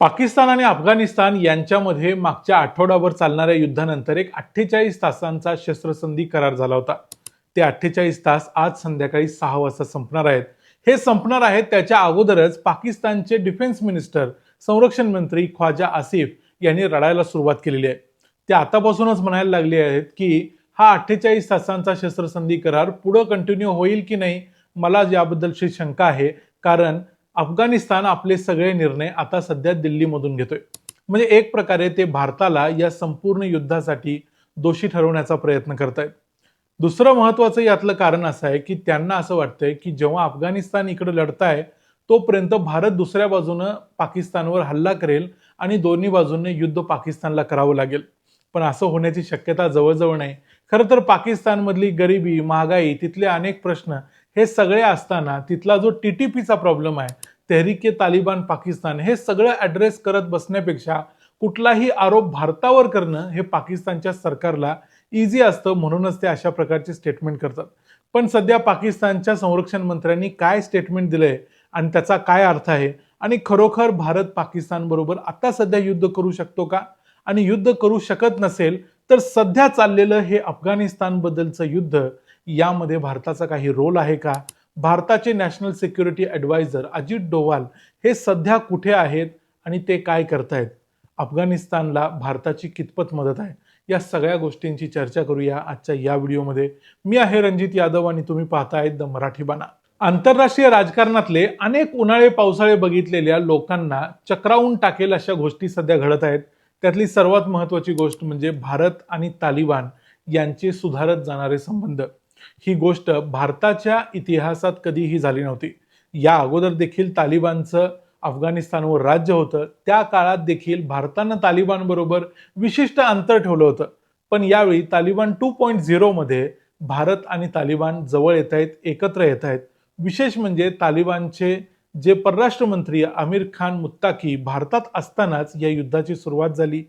पाकिस्तान आणि अफगाणिस्तान यांच्यामध्ये मागच्या आठवडाभर चालणाऱ्या युद्धानंतर एक अठ्ठेचाळीस तासांचा शस्त्रसंधी करार झाला होता. ते अठ्ठेचाळीस तास आज संध्याकाळी सहा वाजता संपणार आहेत. हे संपणार आहेत त्याच्या अगोदरच पाकिस्तानचे डिफेन्स मिनिस्टर संरक्षण मंत्री ख्वाजा आसिफ यांनी रडायला सुरुवात केलेली आहे. ते आतापासूनच म्हणायला लागले आहेत की हा अठ्ठेचाळीस तासांचा शस्त्रसंधी करार पुढं कंटिन्यू होईल की नाही मला याबद्दलची शंका आहे. कारण अफगाणिस्तान आपले सगळे निर्णय आता सध्या दिल्लीमधून घेतोय. म्हणजे एक प्रकारे ते भारताला या संपूर्ण युद्धासाठी दोषी ठरवण्याचा प्रयत्न करतायत. दुसरं महत्वाचं यातलं कारण असं आहे की त्यांना असं वाटतंय की जेव्हा अफगाणिस्तान इकडे लढताय तोपर्यंत भारत दुसऱ्या बाजूनं पाकिस्तानवर हल्ला करेल आणि दोन्ही बाजूंनी युद्ध पाकिस्तानला करावं लागेल. पण असं होण्याची शक्यता जवळजवळ नाही. खरं तर पाकिस्तानमधली गरिबी महागाई तिथले अनेक प्रश्न हे सगळे असताना तिथला जो टी टी पीचा प्रॉब्लेम आहे तहरीके तालिबान पाकिस्तान हे सगळं ॲड्रेस करत बसण्यापेक्षा कुठलाही आरोप भारतावर करणं हे पाकिस्तानच्या सरकारला इझी असतं म्हणूनच ते अशा प्रकारचे स्टेटमेंट करतात. पण सध्या पाकिस्तानच्या संरक्षण मंत्र्यांनी काय स्टेटमेंट दिलंय आणि त्याचा काय अर्थ आहे आणि खरोखर भारत पाकिस्तानबरोबर आता सध्या युद्ध करू शकतो का? आणि युद्ध करू शकत नसेल तर सध्या चाललेलं हे अफगाणिस्तानबद्दलचं युद्ध यामध्ये भारताचा काही रोल आहे का? भारताचे national security adviser Ajit Doval हे सध्या कुठे आहेत आणि ते काय करतायत? अफगाणिस्तानला भारताची कितपत मदत आहे? या सगळ्या गोष्टींची चर्चा करूया आजच्या या व्हिडिओमध्ये. मी आहे रणजित यादव आणि तुम्ही पाहतायत द मराठी बाणा आंतरराष्ट्रीय राजकारणातले अनेक उन्हाळे पावसाळे बघितलेल्या लोकांना चक्रावून टाकेल अशा गोष्टी सध्या घडत आहेत. त्यातली सर्वात महत्वाची गोष्ट म्हणजे भारत आणि तालिबान यांचे सुधारत जाणारे संबंध. ही गोष्ट भारताच्या इतिहासात कधीही झाली नव्हती. या अगोदर देखील तालिबानचं अफगाणिस्तानवर राज्य होतं. त्या काळात देखील भारतानं तालिबानबरोबर विशिष्ट अंतर ठेवलं होतं. पण यावेळी तालिबान टू पॉईंट झिरोमध्ये भारत आणि तालिबान जवळ येत आहेत एकत्र येत आहेत. विशेष म्हणजे तालिबानचे जे परराष्ट्र मंत्री आमिर खान मुत्ताकी भारतात असतानाच या युद्धाची सुरुवात झाली.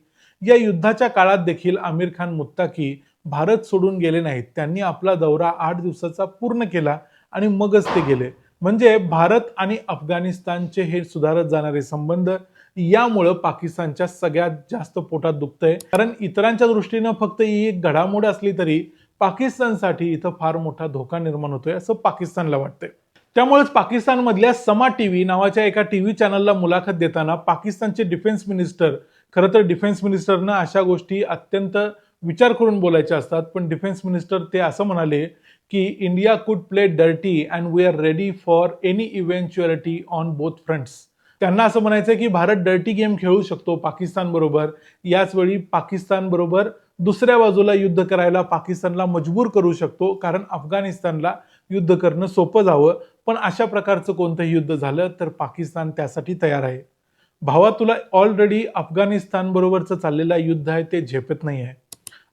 या युद्धाच्या काळात देखील आमिर खान मुत्ताकी भारत सोडून गेले नाहीत. त्यांनी आपला दौरा आठ दिवसाचा पूर्ण केला आणि मगच ते गेले. म्हणजे भारत आणि अफगाणिस्तानचे हे सुधारत जाणारे संबंध यामुळं पाकिस्तानच्या सगळ्यात जास्त पोटात दुखतंय. कारण इतरांच्या दृष्टीनं फक्त ही एक घडामोड असली तरी पाकिस्तानसाठी इथं फार मोठा धोका निर्माण होतोय असं पाकिस्तानला वाटतंय. त्यामुळेच पाकिस्तानमधल्या समा टीव्ही नावाच्या एका टीव्ही चॅनलला मुलाखत देताना पाकिस्तानचे डिफेन्स मिनिस्टर खरं तर डिफेन्स मिनिस्टरनं अशा गोष्टी अत्यंत विचार करून बोलायचे असतात पण डिफेन्स मिनिस्टर ते असं म्हणाले की India could play dirty and we are ready for any eventuality on both fronts त्यांना असं म्हणायचं की भारत डर्टी गेम खेळू शकतो पाकिस्तान बरोबर. याच वेळी पाकिस्तान बरोबर दुसऱ्या बाजूला युद्ध करायला पाकिस्तानला मजबूर करू शकतो कारण अफगाणिस्तानला युद्ध करणं सोपं जावं. पण अशा प्रकारचं कोणतंही युद्ध झालं तर पाकिस्तान त्यासाठी तयार आहे. भावा तुला ऑलरेडी अफगाणिस्तान बरोबरचं चाललेलं युद्ध आहे ते झेपत नाही आहे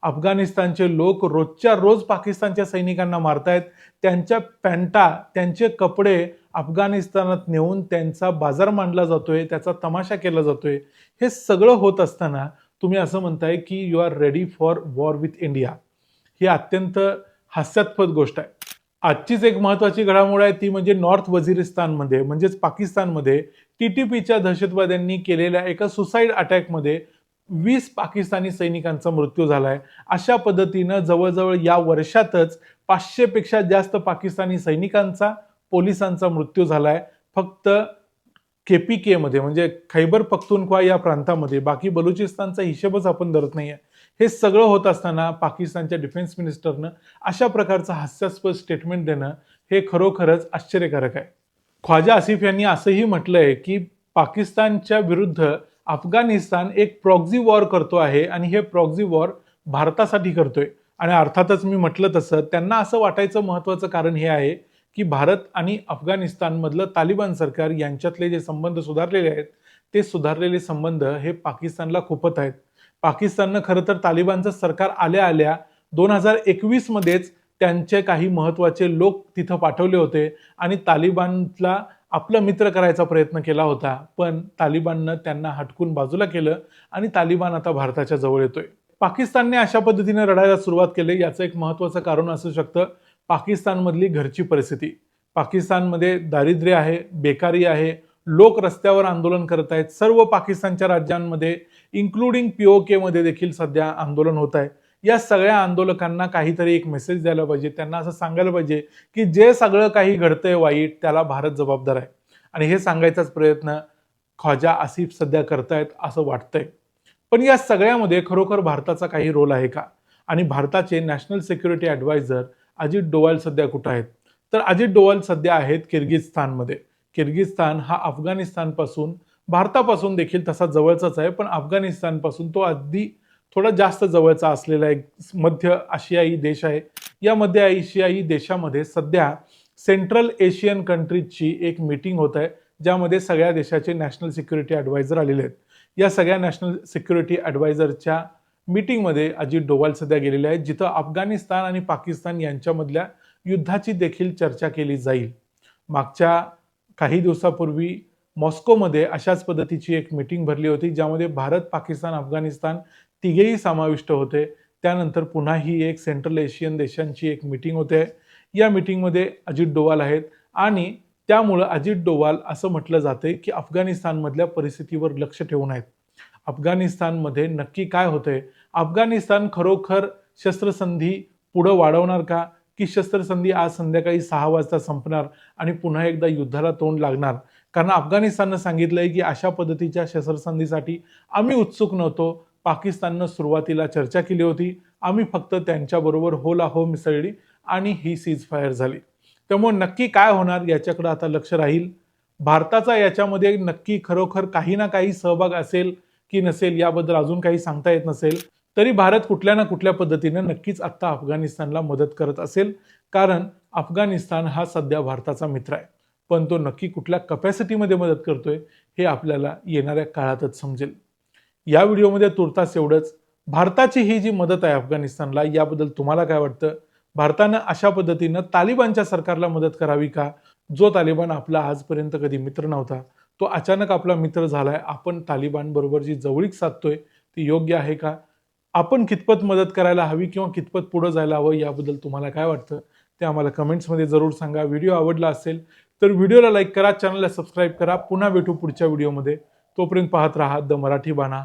अफगाणिस्तानचे लोक रोजच्या रोज पाकिस्तानच्या सैनिकांना मारतायत. त्यांच्या पॅन्टा त्यांचे कपडे अफगाणिस्तानात नेऊन त्यांचा बाजार मांडला जातोय त्याचा तमाशा केला जातोय. हे सगळं होत असताना तुम्ही असं म्हणताय की you are ready for war with India ही अत्यंत हास्यास्पद गोष्ट आहे. आजचीच एक महत्त्वाची घडामोड आहे ती म्हणजे नॉर्थ वझिरिस्तानमध्ये म्हणजेच पाकिस्तानमध्ये टी टी पीच्या दहशतवाद्यांनी केलेल्या एका सुसाईड अटॅकमध्ये वीस पाकिस्तानी सैनिकांचा मृत्यू झाला आहे अशा पद्धतीनं जवळजवळ या वर्षातच पाचशेपेक्षा जास्त पाकिस्तानी सैनिकांचा पोलिसांचा मृत्यू झालाय. फक्त केपी पी केमध्ये म्हणजे खैबर पख्तुनख्वा या प्रांतामध्ये बाकी बलुचिस्तानचा हिशेबच आपण धरत नाहीये. हे सगळं होत असताना पाकिस्तानच्या डिफेन्स मिनिस्टरनं अशा प्रकारचं हास्यास्पद स्टेटमेंट देणं हे खरोखरच आश्चर्यकारक आहे. ख्वाजा आसिफ यांनी असंही म्हटलंय की पाकिस्तानच्या विरुद्ध अफगाणिस्तान एक प्रॉक्झी वॉर करतो आहे आणि हे प्रॉक्झी वॉर भारतासाठी करतोय. आणि अर्थातच मी म्हटलं तसं त्यांना असं वाटायचं महत्त्वाचं कारण हे आहे की भारत आणि अफगाणिस्तानमधलं तालिबान सरकार यांच्यातले जे संबंध सुधारलेले आहेत ते सुधारलेले संबंध हे पाकिस्तानला खुपत आहेत. पाकिस्ताननं खरं तर तालिबानचं सरकार आल्या आल्या दोन हजार एकवीसमध्येच त्यांचे काही महत्त्वाचे लोक तिथं पाठवले होते आणि तालिबानला आपलं मित्र करायचा प्रयत्न केला होता पण तालिबाननं त्यांना हटकून बाजूला केलं आणि तालिबान आता भारताच्या जवळ येतोय. पाकिस्तानने अशा पद्धतीने रडायला सुरुवात केली याचं एक महत्वाचं कारण असू शकतं पाकिस्तानमधली घरची परिस्थिती. पाकिस्तानमध्ये दारिद्र्य आहे बेकारी आहे लोक रस्त्यावर आंदोलन करत आहेत सर्व पाकिस्तानच्या राज्यांमध्ये इन्क्लुडिंग ओ केमध्ये देखील सध्या आंदोलन होत आहे. या सगळ्या आंदोलकांना काहीतरी एक मेसेज द्यायला पाहिजे. त्यांना असं सांगायला पाहिजे की जे सगळं काही घडतंय वाईट त्याला भारत जबाबदार आहे. आणि हे सांगायचाच प्रयत्न ख्वाजा आसिफ सध्या करतायत असं वाटतंय. पण या सगळ्यामध्ये खरोखर भारताचा काही रोल आहे का? आणि भारताचे national security adviser Ajit Doval सध्या कुठं आहेत? तर अजित डोवाल सध्या आहेत किर्गिझस्तानमध्ये. किर्गिझस्तान हा अफगाणिस्तानपासून भारतापासून देखील तसा जवळचाच आहे पण अफगाणिस्तानपासून तो अगदी थोडा जास्त जवळचा असलेला एक मध्य आशियाई देश आहे. या मध्य आशियाई देशामध्ये सध्या सेंट्रल एशियन कंट्रीजची एक मीटिंग होत आहे ज्यामध्ये सगळ्या देशाचे नॅशनल सिक्युरिटी ॲडवायझर आलेले आहेत. या सगळ्या नॅशनल सिक्युरिटी ॲडवायझरच्या मीटिंगमध्ये अजित डोवाल सध्या गेलेले आहेत जिथं अफगाणिस्तान आणि पाकिस्तान यांच्यामधल्या युद्धाची देखील चर्चा केली जाईल. मागच्या काही दिवसापूर्वी मॉस्कोमध्ये अशाच पद्धतीची एक मीटिंग भरली होती ज्यामध्ये भारत पाकिस्तान अफगाणिस्तान तिघेही समाविष्ट होते. त्यानंतर पुन्हा ही एक सेंट्रल एशियन देशांची एक मीटिंग होते. या मिटिंगमध्ये अजित डोवाल आहेत आणि त्यामुळं अजित डोवाल असं म्हटलं जाते की अफगाणिस्तानमधल्या परिस्थितीवर लक्ष ठेवून आहेत. अफगाणिस्तानमध्ये नक्की काय होतंय? अफगाणिस्तान खरोखर शस्त्रसंधी पुढं वाढवणार का? की शस्त्रसंधी आज संध्याकाळी सहा वाजता संपणार आणि पुन्हा एकदा युद्धाला तोंड लागणार? कारण अफगाणिस्ताननं सांगितलंय की अशा पद्धतीच्या शस्त्रसंधीसाठी आम्ही उत्सुक नव्हतो. पाकिस्ताननं सुरुवातीला चर्चा केली होती. आम्ही फक्त त्यांच्याबरोबर होला हो मिसळली आणि ही सीज फायर झाली. त्यामुळे नक्की काय होणार याच्याकडे आता लक्ष राहील. भारताचा याच्यामध्ये नक्की खरोखर काही ना काही सहभाग असेल की नसेल याबद्दल अजून काही सांगता येत नसेल तरी भारत कुठल्या ना कुठल्या पद्धतीने नक्कीच आत्ता अफगाणिस्तानला मदत करत असेल. कारण अफगाणिस्तान हा सध्या भारताचा मित्र आहे. पण तो नक्की कुठल्या कपॅसिटीमध्ये मदत करतोय हे आपल्याला येणाऱ्या काळातच समजेल. या व्हिडिओमध्ये तुर्तास एवढंच. भारताची ही जी मदत आहे अफगाणिस्तानला याबद्दल तुम्हाला काय वाटतं? भारतानं अशा पद्धतीनं तालिबानच्या सरकारला मदत करावी का? जो तालिबान आपला आजपर्यंत कधी मित्र नव्हता तो अचानक आपला मित्र झालाय. आपण तालिबान बरोबर जी जवळीक साधतोय ती योग्य आहे का? आपण कितपत मदत करायला हवी किंवा कितपत पुढं जायला हवं याबद्दल तुम्हाला काय वाटतं? ते आम्हाला कमेंट्समध्ये जरूर सांगा. व्हिडिओ आवडला असेल तर व्हिडिओला लाईक करा चॅनलला सबस्क्राईब करा. पुन्हा भेटू पुढच्या व्हिडिओमध्ये. तोपर्यंत पाहत राहा द मराठी बाणा.